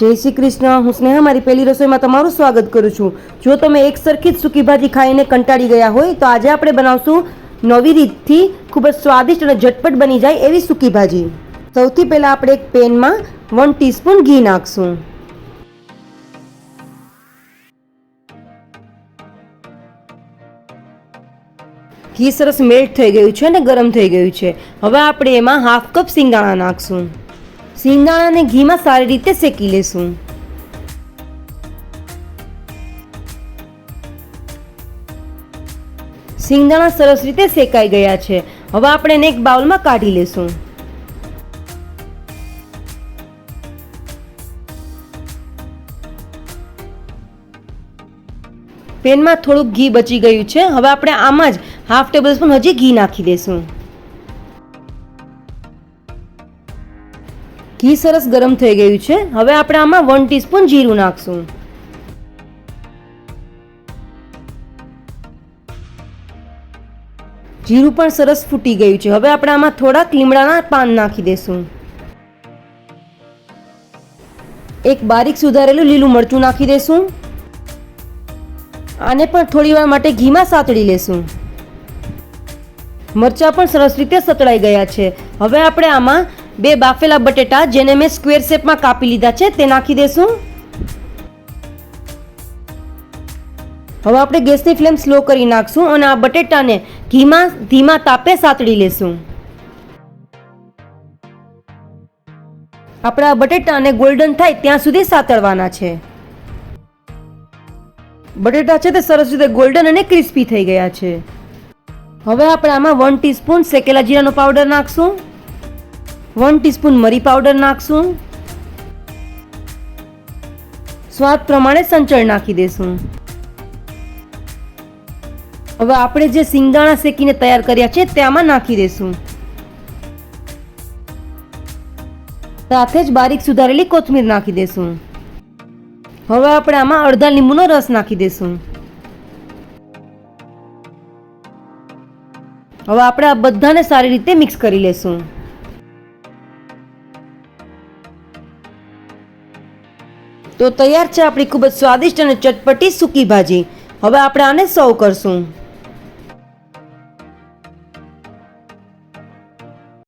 જય શ્રી કૃષ્ણ. હું સ્નેહા, મારી પહેલી રસોઈમાં તમારું સ્વાગત કરું છું. જો તમે એક સરખી જ સૂકી ભાજી ખાઈને કંટાળી ગયા હોય, તો આજે આપણે બનાવશું નવી રીતથી ખૂબ જ સ્વાદિષ્ટ અને ઝટપટ બની જાય એવી સૂકી ભાજી. સૌથી પહેલાં આપણે એક પેનમાં વન ટીસ્પૂન ઘી નાખશું. ઘી સરસ મેલ્ટ થઈ ગયું છે અને ગરમ થઈ ગયું છે. હવે આપણે એમાં હાફ કપ સિંગાણા નાખશું. સિંગાણાને ઘીમાં સારી રીતે શેકી લેશું. સિંગદાણા સરસ રીતે શેકાઈ ગયા છે. હવે આપણે એને એક બાઉલમાં કાઢી લેશું. પેનમાં થોડુંક ઘી બચી ગયું છે. હવે આપણે આમાં જ હાફ ટેબલ સ્પૂન હજી ઘી નાખી દઈશું ઘી સરસ ગરમ થઈ ગયું છે. હવે આપણે આમાં વન ટીસ્પૂન જીરું નાખશું. જીરું પણ સરસ ફૂટી ગયું છે. હવે આપણે આમાં થોડાક લીમડાના પાન નાખી દઈશું એક બારીક સુધારેલું લીલું મરચું નાખી દઈશું આને પણ થોડી વાર માટે ઘીમાં સાતળી લેશું. મરચાં પણ સરસ રીતે સતળાઈ ગયા છે. હવે આપણે આમાં બે બાફેલા બટેટા જેને મેં સ્ક્વેર શેપમાં કાપી લીધા છે તે નાખી દેશું. હવે આપણે ગેસની ફ્લેમ સ્લો કરી નાખશું અને આ બટેટાને ઘીમાં ધીમા તાપે સાતળી લેશું. આપણે આ બટેટાને ગોલ્ડન થાય ત્યાં સુધી સાતળવાના છે. બટેટા છે તે સરસ રીતે ગોલ્ડન અને ક્રિસ્પી થઈ ગયા છે. હવે આપણે આમાં વન ટીસ્પૂન શેકેલા જીરાનો પાવડર નાખશું. વન ટીસ્પૂન મરી પાવડર નાખશું. સ્વાદ પ્રમાણે સંચળ નાખી દેશું. હવે આપણે જે સિંગદાણા શેકીને તૈયાર કર્યા છે તેમાં નાખી દેશું. સાથે જ બારીક સુધારેલી કોથમીર નાખી દેશું. હવે આપણે આમાં અડધા લીંબુનો રસ નાખી દેશું. હવે આપણે આ બધાને સારી રીતે મિક્સ કરી લેશું. તો તૈયાર છે આપણી ખૂબ જ સ્વાદિષ્ટ અને ચટપટી સૂકી ભાજી. હવે આપણે આને સર્વ કરશું.